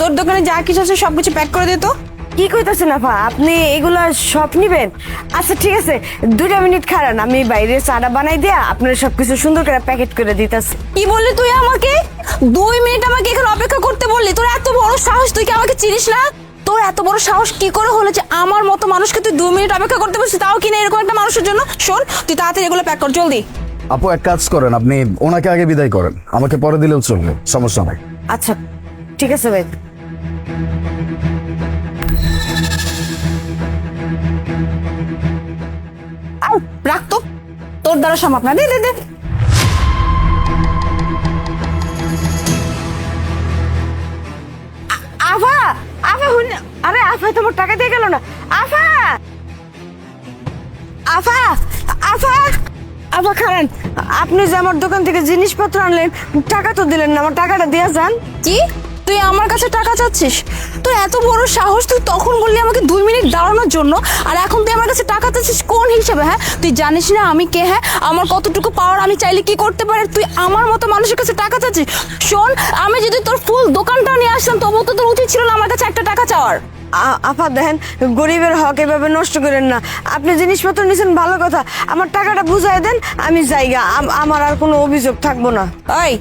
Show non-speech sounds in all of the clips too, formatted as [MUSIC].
তোর দোকানে যা কিছু আছে সবকিছু প্যাক করে দে তো। কি কইতাছেন আপা আপনি এগুলা সব নিবেন? আচ্ছা ঠিক আছে। দুটা মিনিট খারান আমি বাইরে চাটা বানাই দিয়া আপনার সবকিছু সুন্দর করে প্যাকেট করে দিতেছি। কি বললি তুই আমাকে? দুই মিনিট আমাকে এখানে অপেক্ষা করতে বললি। তোর এত বড় সাহস তুই কি আমাকে চিনিস না? তোর এত বড় সাহস কি করে হলো যে আমার মতো মানুষকে তুই দুই মিনিট অপেক্ষা করতে বলছিস? তাও কিনা এরকম একটা মানুষের জন্য? শোন তুই তাড়াতাড়ি এগুলো প্যাক কর জলদি। আপু এক কাজ করেন আপনি ওনাকে আগে বিদায় করেন। আমাকে পরে দিলেও চলবে সমস্যা নাই। আচ্ছা ঠিক আছে ভাই। রাখ তো। তোর দ্বারা সম্ভব না। দে দে আফা আফা, হুন, আরে আফা, তোমার টাকা দিয়ে গেল না। আফা! আফা আফা আফা খারান আপনি যে আমার দোকান থেকে জিনিসপত্র আনলেন, টাকা তো দিলেন না, আমার টাকাটা দিয়ে যান। কি? তুই আমার কাছে টাকা চাচ্ছিস? তোর এত বড় সাহস তুই তখন বললি আমাকে দুই মিনিট দাঁড়ানোর জন্য। আর এখন তুই আমার কাছে টাকা চাচ্ছিস কোন হিসেবে হ্যাঁ? তুই জানিস না আমি কে হ্যাঁ? আমার কতটুকু পাওয়ার আমি চাইলে কি করতে পারে? তুই আমার মতো মানুষের কাছে টাকা চাচ্ছিস? শোন আমি যদি তোর ফুল দোকানটা নিয়ে আসতাম তবুও তো তোর উচিত ছিল না আমার কাছে একটা টাকা চাওয়ার। আপা দেখেন গরিবের হক এভাবে নষ্ট করেন না। আপনি জিনিসপত্র নিছেন ভালো কথা। আমার টাকাটা বুঝাই দেন আমি জায়গা আমার আর কোনো অভিযোগ থাকব না। এই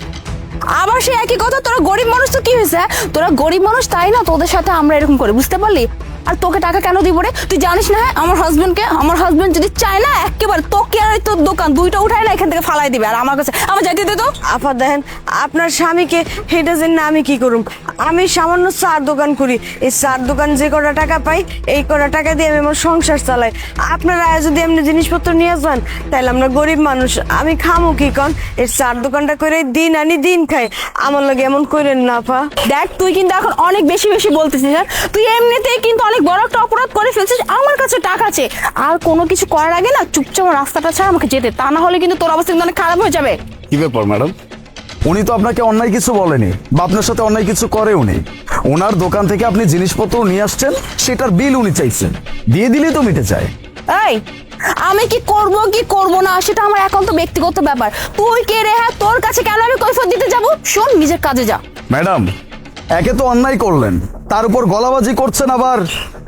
আবার সেই একই কথা, তোরা গরিব মানুষ তো কি হয়েছে হ্যাঁ? তোরা গরিব মানুষ, তাই না তোদের সাথে আমরা এরকম করি, বুঝতে পারলি আর তোকে টাকা কেন দিব রে? তুই জানিস না হ্যাঁ? আমার হাজবেন্ডকে আমার হাজবেন্ড যদি চায় না একেবারে তোকে আর তোর দোকান দুইটা উঠায় না এখান থেকে ফালাই দিবে। আর আমার কাছে আমার যাইতে দে তো। আপা দেখেন আপনার স্বামীকে হেঁটে জেনে আমি কি করুম? আমি সামান্য চার দোকান করি। এই চার দোকান যে কটা টাকা পাই এই কটা টাকা দিয়ে আমি আমার সংসার চালাই। আপনারা যদি এমনি জিনিসপত্র নিয়ে যান তাহলে আমরা গরিব মানুষ। আমি খামু কি কন? এই চার দোকানটা করে দিন আনি দিন খাই। আমার লাগে এমন করেন না আপা। দেখ তুই কিন্তু এখন অনেক বেশি বেশি বলতেছিস হ্যাঁ? তুই এমনিতেই কিন্তু অনেক বড় একটা অপরাধ করে ফেলছিস আমার কাছে টাকা আছে। আর কোনো কিছু করার আগে না চুপচাপ রাস্তাটা ছাড়া আমাকে যেতে তা না হলে কিন্তু তোর অবস্থা কিন্তু অনেক খারাপ হয়ে যাবে। কি ব্যাপার ম্যাডাম? উনি তো আপনাকে অন্যায় কিছু বলেনি বা আপনার সাথে অন্যায় কিছু করে উনি। ওনার দোকান থেকে আপনি জিনিসপত্র নিয়ে আসছেন সেটার বিল উনি চাইছেন। দিয়ে দিলেই তো মিটে যায়। এই আমি কি করব কি করব না সেটা আমার একান্ত ব্যক্তিগত ব্যাপার। তুই কে রে হ্যাঁ? তোর কাছে কেন আমি কৈফত দিতে যাব? শোন নিজের কাজে যা। ম্যাডাম একে তো অন্যায় করলেন। তার উপর গলাবাজি করছেন আবার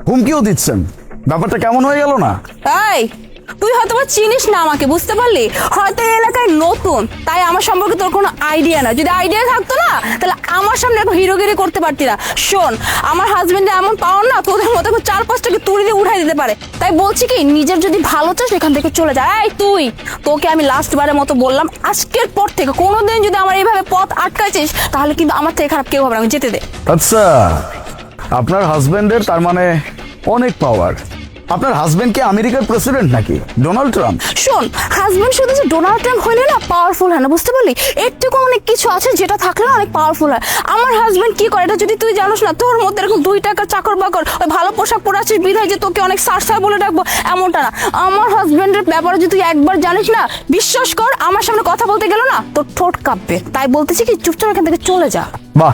হুমকিও দিচ্ছেন। ব্যাপারটা কেমন হয়ে গেল না? এই তুই হয়তো বা চিনিস না আমাকে বুঝতে পারলি? হয়তো এই এলাকায় নতুন তাই আমার সম্পর্কে তোর কোনো আইডিয়া না যদি আইডিয়া থাকতো না তাহলে আমার সামনে এখন হিরোগিরি করতে পারতি না। শোন আমার হাজবেন্ডে এমন পাওয়ার না তোদের মতো এখন চার পাঁচটাকে তুড়ি দিয়ে উঠাই দিতে পারে। তাই বলছি কি নিজের যদি ভালো চাস এখান থেকে চলে যা। এই তুই তোকে আমি লাস্ট বারের মতো বললাম আজকের পর থেকে কোনোদিন যদি আমার এইভাবে পথ আটকাইছিস তাহলে কিন্তু আমার থেকে খারাপ কেউ হবে না আমি যেতে দে। আচ্ছা। আপনার হাজবেন্ডের তার মানে অনেক পাওয়ার আপনার হাজবেন্ড কি আমেরিকার প্রেসিডেন্ট নাকি? Donald Trump? শোন হাজবেন্ড শুধু যে ডোনাল্ড ট্রাম্প হইলে না পাওয়ারফুল হয় না বুঝতে পারলি? এর থেকে অনেক কিছু আছে যেটা থাকলে না অনেক পাওয়ারফুল হয়। আমার হাজবেন্ড কি করে? এটা যদি তুই জানোস না তোর মধ্যে এরকম দুই টাকা চাকর বাকর ওই ভালো পোশাক পরে আছিস বিধায় যে তোকে অনেক সার সার বলে ডাকবো এমনটা না। আমার হাজবেন্ডের ব্যাপারে যদি তুই একবার জানিস না বিশ্বাস কর আমার সামনে কথা বলতে গেল না তোর ঠোঁট কাঁপবে। তাই বলতেছি কি চুপচাপ এখান থেকে চলে যা। বাহ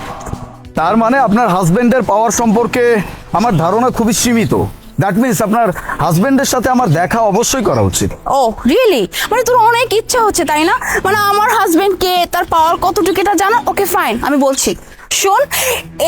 তার মানে আপনার হাজবেন্ডের পাওয়ার সম্পর্কে আমার ধারণা খুবই সীমিত। দ্যাট মিনস আপনার হাজবেন্ডের সাথে আমার দেখা অবশ্যই করা উচিত। ও রিয়েলি মানে তোর অনেক ইচ্ছা হচ্ছে, তাই না? মানে আমার হাজবেন্ড কে তার পাওয়ার কতটুকু এটা জানা? ওকে ফাইন আমি বলছি। শোন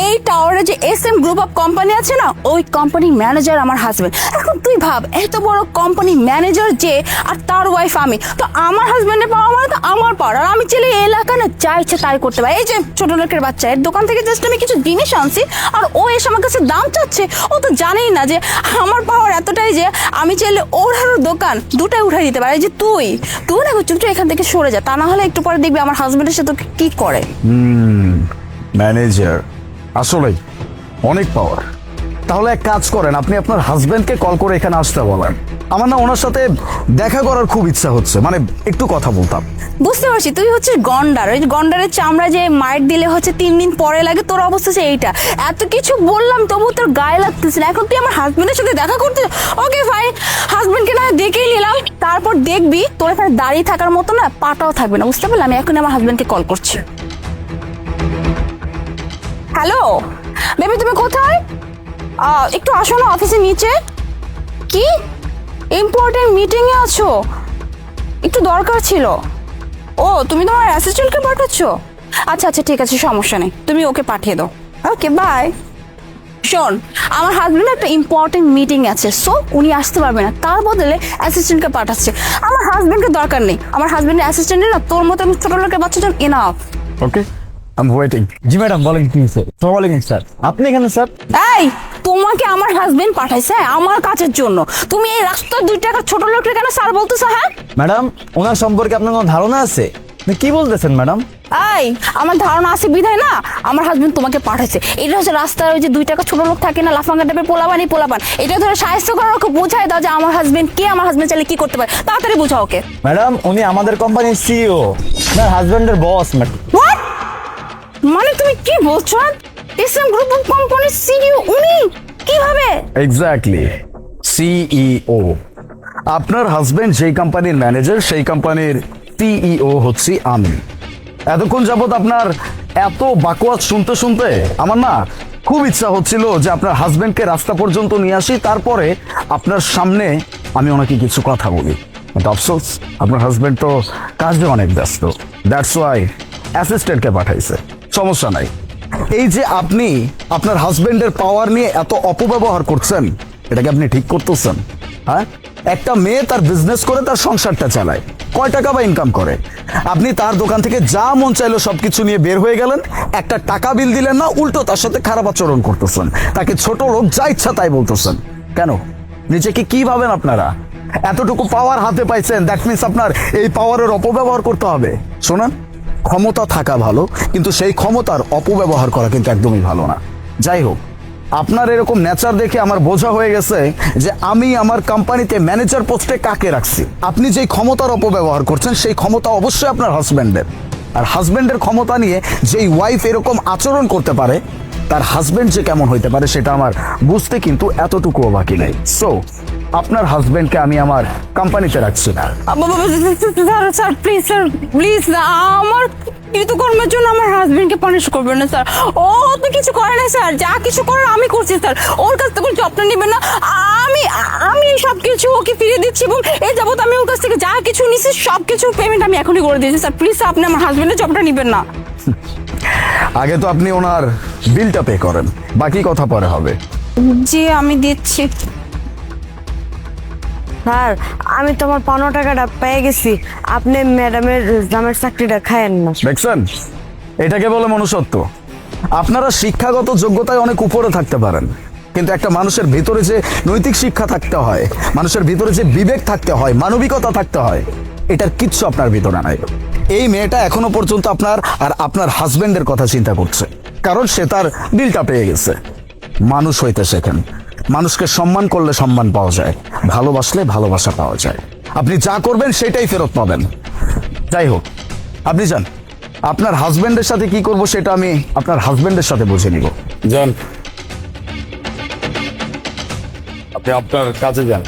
এই টাওয়ারে যে S M group of company আছে না, ওই কোম্পানির ম্যানেজার আমার হাজব্যান্ড এখন তুই ভাব, এত বড় কোম্পানি ম্যানেজার যে, আর তার ওয়াইফ আমি, তো আমার হাজবেন্ডের পাওয়া মানে তো আমার পাওয়ার। আর আমি চাইলে এই এলাকা না যা ইচ্ছে তাই করতে পারি। এই যে ছোট লোকের বাচ্চা, এর দোকান থেকে জাস্ট আমি কিছু জিনিস আনছি, আর ও এসে আমার কাছে দাম চাচ্ছে, ও তো জানেই না যে আমার পাওয়ার এতটাই যে আমি চাইলে ওর দোকান দুটাই উঠাই দিতে পারি। যে তুই তুই না চুপচাপ এখান থেকে সরে যা, তা না হলে একটু পরে দেখবি আমার হাজব্যান্ডের সাথে কি করে। ম্যানেজার আসলেই, অনেক পাওয়ার তাহলে এক কাজ করেন, আপনি আপনার হাজবেন্ডকে কল করে এখানে আসতে বলেন। আমার না ওনার সাথে দেখা করার খুব ইচ্ছা হচ্ছে মানে একটু কথা বলতাম। বুঝতে পারছি, তুই হচ্ছে গন্ডার। ওই গন্ডারের চামড়া যে মাইট দিলে হচ্ছে তিন দিন পরে লাগে, তোর অবস্থা হচ্ছে এইটা। এত কিছু বললাম তবু তোর গায়ে লাগতেছে না। এখন তুই আমার হাজবেন্ডের সাথে দেখা করতে ওকে, ভাই হাজবেন্ডকে না দেখেই নিলাম তারপর দেখবি, তোর এখানে দাঁড়িয়ে থাকার মতো না, পাটাও থাকবে না। বুঝতে পারলাম আমি এখন আমার হাজবেন্ডকে কল করছি। হ্যালো? বেবি, তুমি কোথায়? একটু আসো না অফিসের নিচে। কি? ইম্পর্টেন্ট মিটিংয়ে আছো? একটু দরকার ছিল। ও, তুমি তোমার অ্যাসিস্ট্যান্টকে পাঠাচ্ছ? আচ্ছা আচ্ছা ঠিক আছে, সমস্যা নেই। তুমি ওকে পাঠিয়ে দাও। ওকে বাই শোন, আমার হাজবেন্ড একটা ইম্পর্টেন্ট মিটিং আছে সো উনি আসতে পারবে না। তার বদলে অ্যাসিস্ট্যান্টকে পাঠাচ্ছে। আমার হাজবেন্ডের দরকার নেই। আমার হাজবেন্ডের অ্যাসিস্ট্যান্টের না, তোর মতো ছোট লোকের বাচ্চাজন enough okay waiting ji madam বলেন কি স্যার আলাইকুম স্যার। আপনি এখানে স্যার? এই তোমাকে আমার হাজবেন্ড পাঠাইছে হ্যাঁ, আমার কাজের জন্য। তুমি এই রাস্তার দুই টাকার ছোট লোকটা কেন স্যার বলতেছো হ্যাঁ? ম্যাডাম ওনার সম্পর্কে আপনার কোনো ধারণা আছে? কি বলতেছেন ম্যাডাম? এই আমার ধারণা আছে বিধায় না? আমার হাজবেন্ড তোমাকে পাঠাইছে। এটা হচ্ছে রাস্তার ওই যে দুই টাকা ছোট লোক থাকে না লাফাঙ্গা টাইপের পোলাবানি পোলাবান এটা ধরে সাহায্য করার ওকে বোঝায় দাও যে আমার হাজবেন্ড কে আমার হাজবেন্ড চাইলে কি করতে পারে। তাড়াতাড়ি বোঝাও ওকে। ম্যাডাম উনি আমাদের কোম্পানির সিইও আপনার হাজবেন্ডের বস ম্যাডাম। মানে তুমি কি বলছো? এসএম গ্রুপ অফ কোম্পানির সিইও উনি? কীভাবে? Exactly CEO. আপনার হাজবেন্ড যেই কোম্পানির ম্যানেজার সেই কোম্পানির সিইও হচ্ছি আমি। এতক্ষণ যাবত আপনার এত বাকওয়াজ শুনতে শুনতে আমার না খুব ইচ্ছা হচ্ছিল যে আপনার হাজবেন্ডকে রাস্তা পর্যন্ত নিয়ে আসি, তারপরে আপনার সামনে আমি ওনাকে কিছু কথা বলি। কিন্তু আফসোস আপনার হাজবেন্ড তো কাজে অনেক ব্যস্ত। দ্যাটস ওয়াই অ্যাসিস্ট্যান্টকে পাঠাইছে। সমস্যা নাই। এই যে আপনি আপনার হাজবেন্ডের পাওয়ার নিয়ে এত অপব্যবহার করছেন, এটাকে আপনি ঠিক করতেছেন হ্যাঁ? একটা মেয়ে তার বিজনেস করে, তার সংসারটা চালায়, কয় টাকা বা ইনকাম করে? আপনি তার দোকান থেকে যা মন চাইলো সবকিছু নিয়ে বের হয়ে গেলেন, একটা টাকা বিল দিলেন না, উল্টো তার সাথে খারাপ আচরণ করতেছেন, তাকে ছোট লোক যা ইচ্ছা তাই বলতেছেন। কেন? নিজেকে কি ভাবেন আপনারা? এতটুকু পাওয়ার হাতে পাইছেন দ্যাট মিনস আপনার এই পাওয়ারের অপব্যবহার করতে হবে। শোনেন। ক্ষমতা থাকা ভালো, কিন্তু সেই ক্ষমতার অপব্যবহার করা কিন্তু একদমই ভালো না। যাই হোক, আপনার এরকম নেচার দেখে আমার বোঝা হয়ে গেছে যে আমি আমার কোম্পানিতে ম্যানেজার পোস্টে কাকে রাখছি। আপনি যেই ক্ষমতার অপব্যবহার করছেন, সেই ক্ষমতা অবশ্যই আপনার হাজব্যান্ডের আর হাজব্যান্ডের ক্ষমতা নিয়ে যেই ওয়াইফ এরকম আচরণ করতে পারে তার হাজবেন্ড যে কেমন হইতে পারে সেটা আমার বুঝতে কিন্তু এতটুকুও বাকি নেই। সো আপনার হাজবেন্ডকে আমি আমার কোম্পানিতে রাখছি না। স্যার প্লিজ স্যার প্লিজ না আমার কৃতকর্মের জন্য আমার হাজবেন্ডকে পানিশ করবেন না স্যার। ও তো কিছু করে না স্যার। যা কিছু করার আমি করছি স্যার। ওর কাছ থেকে কোনো যত্ন নেবেন না। আমি আমি সব কিছু ওকে ফিরিয়ে দিচ্ছি এবং এই যাবত আমি ওর কাছ থেকে যা কিছু নিছি সব কিছু পেমেন্ট আমি এখনই করে দিয়েছি স্যার। প্লিজ আপনি আমার হাজবেন্ডের জবটা নেবেন না। [LAUGHS] আগে তো আপনি ওনার বিলটা পে করেন বাকি কথা পরে হবে। জি আমি দিচ্ছি। স্যার আমি তো আমার পনেরো টাকাটা পেয়ে গেছি। আপনি ম্যাডামের জামের চাকরিটা খায়েন না। দেখছেন? এটাকে বলে মনুষ্যত্ব। আপনারা শিক্ষাগত যোগ্যতায় অনেক উপরে থাকতে পারেন কিন্তু একটা মানুষের ভিতরে যে নৈতিক শিক্ষা থাকতে হয় মানুষের ভিতরে যে বিবেক থাকতে হয় মানবিকতা থাকতে হয় এটার কিচ্ছু আপনার ভিতরে নাই। এই মেয়েটা এখনও পর্যন্ত আপনার আর আপনার হাজবেন্ডের কথা চিন্তা করছে। কারণ সে তার বিলটা পেয়ে গেছে। মানুষ হইতে শেখেন। মানুষকে সম্মান করলে সম্মান পাওয়া যায়। ভালোবাসলে ভালোবাসা পাওয়া যায়। আপনি যা করবেন সেটাই ফেরত পাবেন। যাই হোক আপনি যান। আপনার হাজবেন্ডের সাথে কি করব সেটা আমি আপনার হাজবেন্ডের সাথে বুঝে নিব। যান। আপনি আপনার কাজে যান।